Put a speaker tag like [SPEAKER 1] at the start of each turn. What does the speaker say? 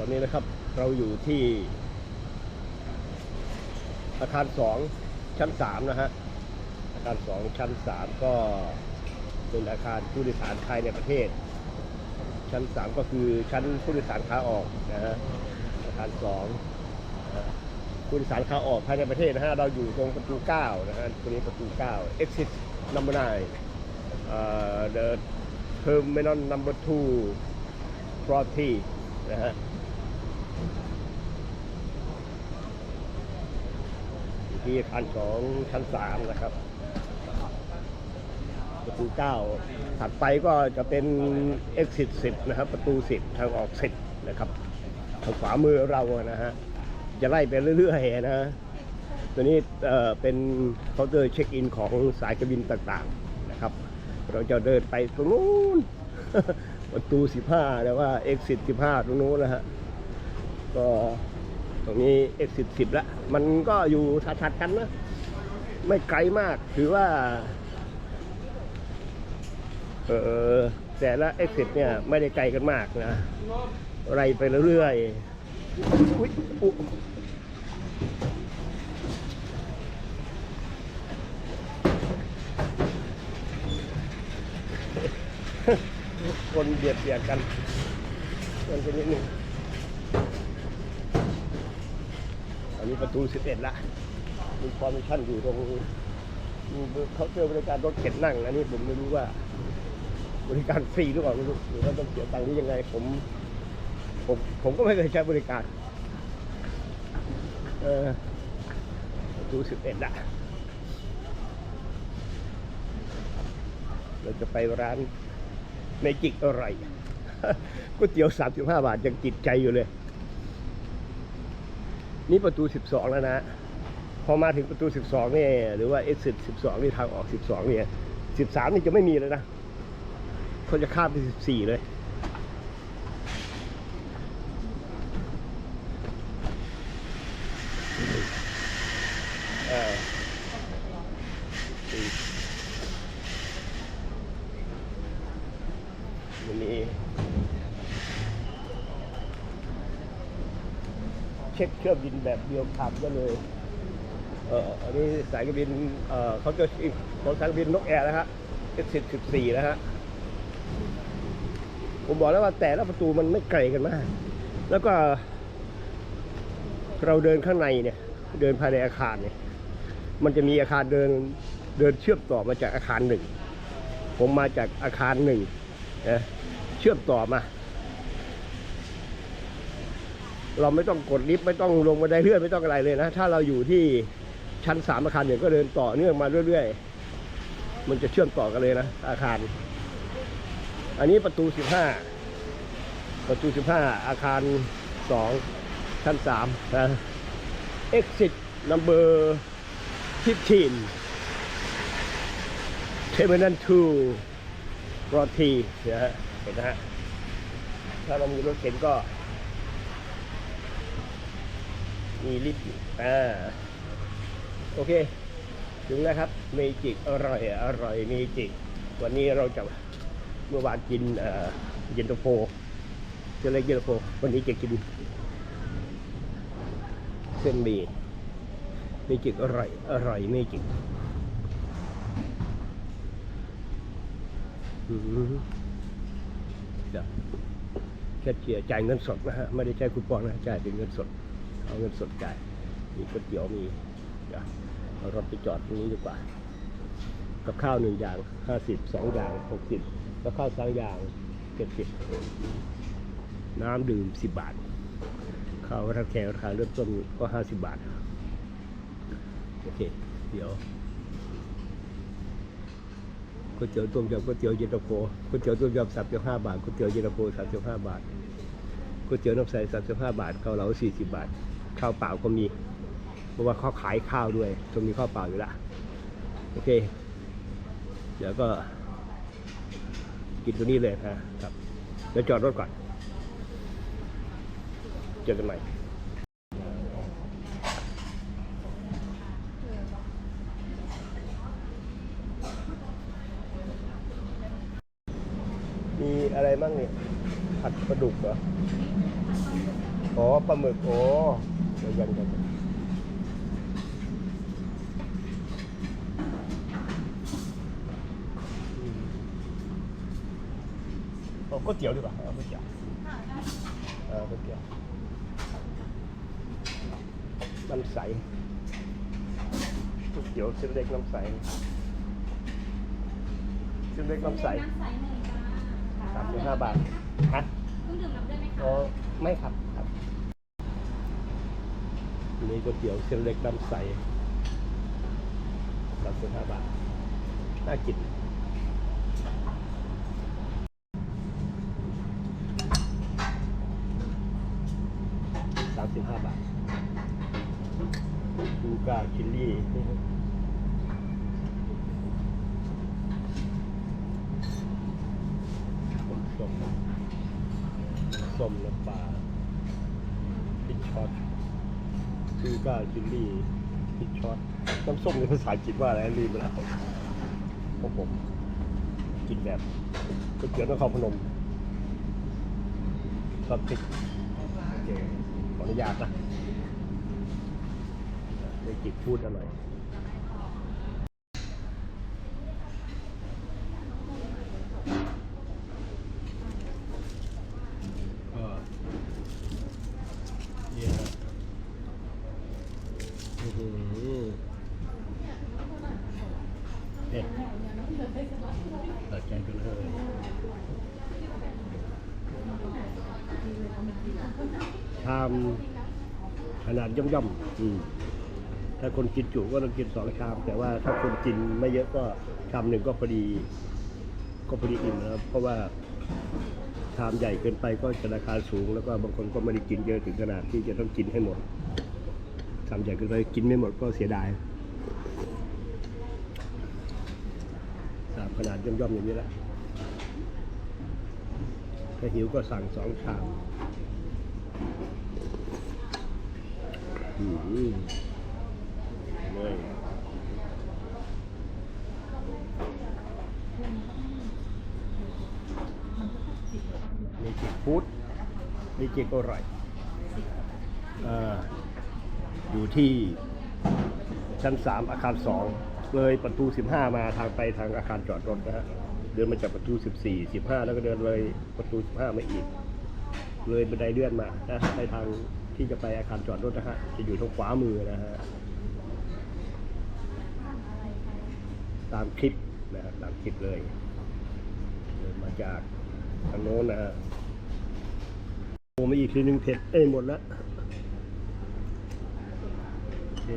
[SPEAKER 1] ตอนนี้นะครับเราอยู่ที่ อาคารสองชั้นสามนะฮะ อาคารสองชั้นสามก็เป็นอาคารผู้โดยสารภายในประเทศ ชั้นสามก็คือชั้นผู้โดยสารขาออกนะฮะ อาคารสองผู้โดยสารขาออกภายในประเทศนะฮะ เราอยู่ตรงประตูเก้านะฮะตรงนี้ประตูเก้า exit number nine เอ่อ the terminal number two 40นะฮะ ที่อาคารสองชั้นสามนะครับประตู9ถัดไปก็จะเป็น exit 10 นะครับ ประตู 10 ทางออก 10 นะครับทางขวามือเรานะฮะจะไล่ไปเรื่อยๆนะตัวนี้เอ่อเป็นเคาน์เตอร์เช็คอินของสายการบินต่างๆนะครับ เราจะเดินไปตรงนู้นประตู 15 แล้วว่า exit 15 ตรงนู้นนะฮะ ก็ตรงนี้ exit 10ละมันก็อยู่ถัดๆกันนะ ไม่ไกลมาก ถือว่า เออแต่ละ exit เนี่ย ไม่ได้ไกลกันมากนะไรไปเรื่อยๆอุ๊ยอุ๊คนเบียดเบียดกันมันจะนิดนึง อันนี้ประตู11ละมีคอมมิชชั่นอยู่ตรงมีเขาเจอบริการรถเข็นนั่งอันนี้ผมไม่รู้ว่า บริการฟรีหรือเปล่าไม่รู้หรือว่าต้องเสียตังค์หรือยังไง ผมผมผมก็ไม่เคยใช้บริการ เออดูสิบเอ็ดละเราจะไปร้านเมจิกอะไรก๋วยเตี๋ยวสามสิบห้าบาทยังจิตใจอยู่เลย นี่ประตูสิบสองแล้วนะ พอมาถึงประตูสิบสองนี่หรือว่า exit สิบสองนี่ทางออกสิบสองเนี่ยสิบสามนี่จะไม่มีเลยนะเขาจะข้ามไปสิบสี่เลยเอออืมวันนี้ เช็คเครื่องบินแบบเดียวขับก็เลยเอออันนี้สายการบินเออเขาจะของสายการบินนกแอร์นะฮะ exit สิบสี่นะฮะผมบอกแล้วว่าแต่ละประตูมันไม่ไกลกันมาก แล้วก็ เราเดินข้างในเนี่ย เดินภายในอาคารเนี่ย มันจะมีอาคารเดินเดินเชื่อมต่อมาจากอาคารหนึ่ง ผมมาจากอาคารหนึ่งนะเชื่อมต่อมา เราไม่ต้องกดลิฟต์ไม่ต้องลงบันไดเลื่อนไม่ต้องอะไรเลยนะ ถ้าเราอยู่ที่ชั้นสามอาคารหนึ่งก็เดินต่อเนื่องมาเรื่อยๆ มันจะเชื่อมต่อกันเลยนะ อาคาร อันนี้ประตู15ประตู15อาคาร2ชั้น3นะ exit number 15 terminal 2รอทีนะฮะเห็นนะฮะถ้าเรามีรถเข็นก็ มีลิฟต์อยู่อ่าโอเค ถึงแล้วครับเมจิกอร่อยอร่อยเมจิก วันนี้เราจะเมื่อวานกินเอ่อเย็นตาโฟเจอเล็กเย็นตาโฟวันนี้จะกินเส้นหมี่เมจิกอร่อยอร่อยเมจิกเดี๋ยวแค่เชียร์จ่ายเงินสดนะฮะ ไม่ได้ใช้คูปองนะจ่ายเป็นเงินสด เอาเงินสดจ่ายมีก๋วยเตี๋ยวมีเดี๋ยวเอารถไปจอดตรงนี้ดีกว่า กับข้าวหนึ่งอย่างห้าสิบสองอย่างหกสิบกับข้าวสามอย่างเจ็ดสิบน้ำดื่มสิบบาท ข้าวราคาราคาเริ่มต้นก็ห้าสิบบาท โอเค เดี๋ยวก๋วยเตี๋ยวต้มยำก๋วยเตี๋ยวเย็นตาโฟก๋วยเตี๋ยวต้มยำสามสิบห้าบาทก๋วยเตี๋ยวเย็นตาโฟสามสิบห้าบาทก๋วยเตี๋ยวน้ำใสสามสิบห้าบาทเกาเหลาสี่สิบบาท ข้าวเปล่าก็มี เพราะว่าเขาขายข้าวด้วยตรงนี้ข้าวเปล่าอยู่ละโอเค เดี๋ยวก็กินตัวนี้เลยนะครับเดี๋ยวจอดรถก่อนเจอกันใหม่มีอะไรบ้างเนี่ยผัดปลาดุกเหรอ อ๋อปลาหมึก โอ้ เดี๋ยวยังยังอืมเอาก๋วยเตี๋ยวดีกว่าเอาก๋วยเตี๋ยวเออก๋วยเตี๋ยวน้ำใสก๋วยเตี๋ยวเส้นเล็กน้ำใสเส้นเล็กน้ำใส
[SPEAKER 2] น้ำใสหนึ่งจ้า
[SPEAKER 1] สามสิบห้าบาท ฮะ
[SPEAKER 2] เครื่องดื่มน้ำด้วยไหมคะ
[SPEAKER 1] อ๋อ ไม่ครับครับ นี่ก๋วยเตี๋ยวเส้นเล็กน้ำใสสามสิบห้าบาท น่ากินสามสิบห้าบาทดูกาชิลลี่ส้มส้มส้มน้ำปลาพริกช็อต ดูกาชิลลี่พริกช็อตน้ำส้มในภาษาอังกฤษว่าอะไรลืมไปแล้วเพราะผมกินแบบก๋วยเตี๋ยวนครพนมชอบพริกขออนุญาตนะได้จิบพูดอร่อยก็เนี่ยนะอื้อหือ เผ็ดตัดใจกันเลยชามขนาดย่อมๆอืมถ้าคนกินจุก็ต้องกินสองชาม แต่ว่าถ้าคนกินไม่เยอะก็ชามหนึ่งก็พอดี ก็พอดีอิ่มนะครับเพราะว่าชามใหญ่เกินไปก็จะราคาสูง แล้วก็บางคนก็ไม่ได้กินเยอะถึงขนาดที่จะต้องกินให้หมดชามใหญ่เกินไปกินไม่หมดก็เสียดายชาม ขนาดย่อมๆอย่างนี้แหละถ้าหิวก็สั่งสองชามอืมมีจิกฟู้ดมีจิกอร่อยออยู่ที่ชั้นสามอาคารสอง เลยประตูสิบห้ามาทางไปทางอาคารจอดรถนะฮะเดินมาจากประตูสิบสี่สิบห้าแล้วก็เดินเลยประตูสิบห้ามาอีก เลยบันไดเลื่อนมานะไปทางที่จะไปอาคารจอดรถนะฮะจะอยู่ทางขวามือนะฮะตามคลิปนะฮะตามคลิปเลยเดินมาจากทางโน้นนะฮะโอ้มาอีกทีนึงเผ็ดเอ้ยหมดแล้วโอเค